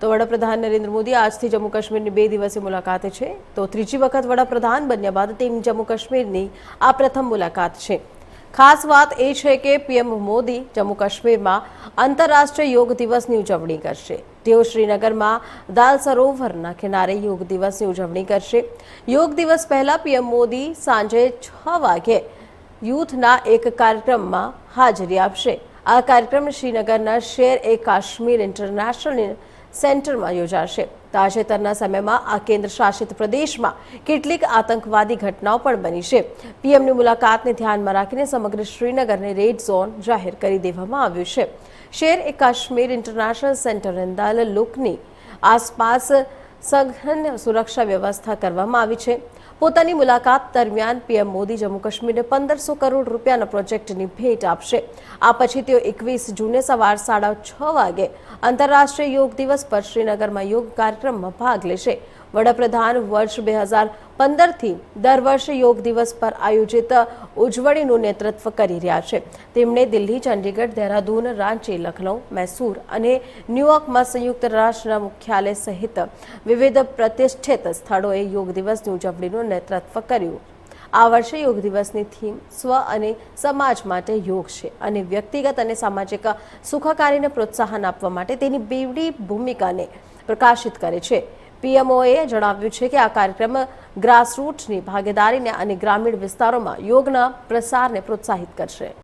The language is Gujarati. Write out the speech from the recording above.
તો વડાપ્રધાન નરેન્દ્ર મોદી આજથી જમ્મુ કાશ્મીરની બે દિવસીય મુલાકાતે છે. તો ત્રીજી વખત વડાપ્રધાન બન્યા બાદ તેમની જમ્મુ કાશ્મીરની આ પ્રથમ મુલાકાત છે. ખાસ વાત એ છે કે પીએમ મોદી જમ્મુ કાશ્મીરમાં આંતરરાષ્ટ્રીય યોગ દિવસની ઉજવણી કરશે. તેઓ શ્રીનગરમાં દાલ સરોવરના કિનારે યોગ દિવસની ઉજવણી કરશે. યોગ દિવસ પહેલાં પીએમ મોદી સાંજે છ વાગે યુથના એક કાર્યક્રમમાં હાજરી આપશે. આ કાર્યક્રમ શ્રીનગરના શેર એ કાશ્મીર ઇન્ટરનેશનલ સેન્ટરમાં યોજાશે. તાજેતરના સમયમાં આ કેન્દ્ર શાસિત પ્રદેશમાં કેટલીક આતંકવાદી ઘટનાઓ પણ બની છે. પીએમની મુલાકાતને ધ્યાનમાં રાખીને સમગ્ર શ્રીનગરને રેડ ઝોન જાહેર કરી દેવામાં આવ્યું છે. શેર એ કાશ્મીર ઇન્ટરનેશનલ સેન્ટર અંદાલ લુકની આસપાસ સઘન સુરક્ષા વ્યવસ્થા કરવામાં આવી છે. પોતાની મુલાકાત દરમિયાન પીએમ મોદી જમ્મુ કાશ્મીરને પંદરસો કરોડ રૂપિયાના પ્રોજેક્ટની ભેટ આપશે. આ પછી તેઓ એકવીસ જૂને સવાર સાડા છ વાગે આંતરરાષ્ટ્રીય યોગ દિવસ પર શ્રીનગરમાં યોગ કાર્યક્રમમાં ભાગ લેશે. વડાપ્રધાન વર્ષ બે હજાર પંદરથી દર વર્ષે યોગ દિવસ પર આયોજિત ઉજવણીનું નેતૃત્વ કરી રહ્યા છે. તેમણે દિલ્હી, ચંડીગઢ, દહેરાદૂન, રાંચી લખનૌ મૈસૂર અને ન્યૂયોર્કમાં સંયુક્ત રાષ્ટ્રના મુખ્યાલય સહિત વિવિધ પ્રતિષ્ઠિત સ્થળોએ યોગ દિવસની ઉજવણીનું નેતૃત્વ કર્યું. આ વર્ષે યોગ દિવસની થીમ સ્વ અને સમાજ માટે યોગ છે અને વ્યક્તિગત અને સામાજિક સુખાકારીને પ્રોત્સાહન આપવા માટે તેની બેવડી ભૂમિકાને પ્રકાશિત કરે છે. પીએમઓએ જણાવ્યું છે કે આ કાર્યક્રમ ગ્રાસરૂટની ભાગીદારીને અને ગ્રામીણ વિસ્તારોમાં યોગના પ્રસારને પ્રોત્સાહિત કરશે.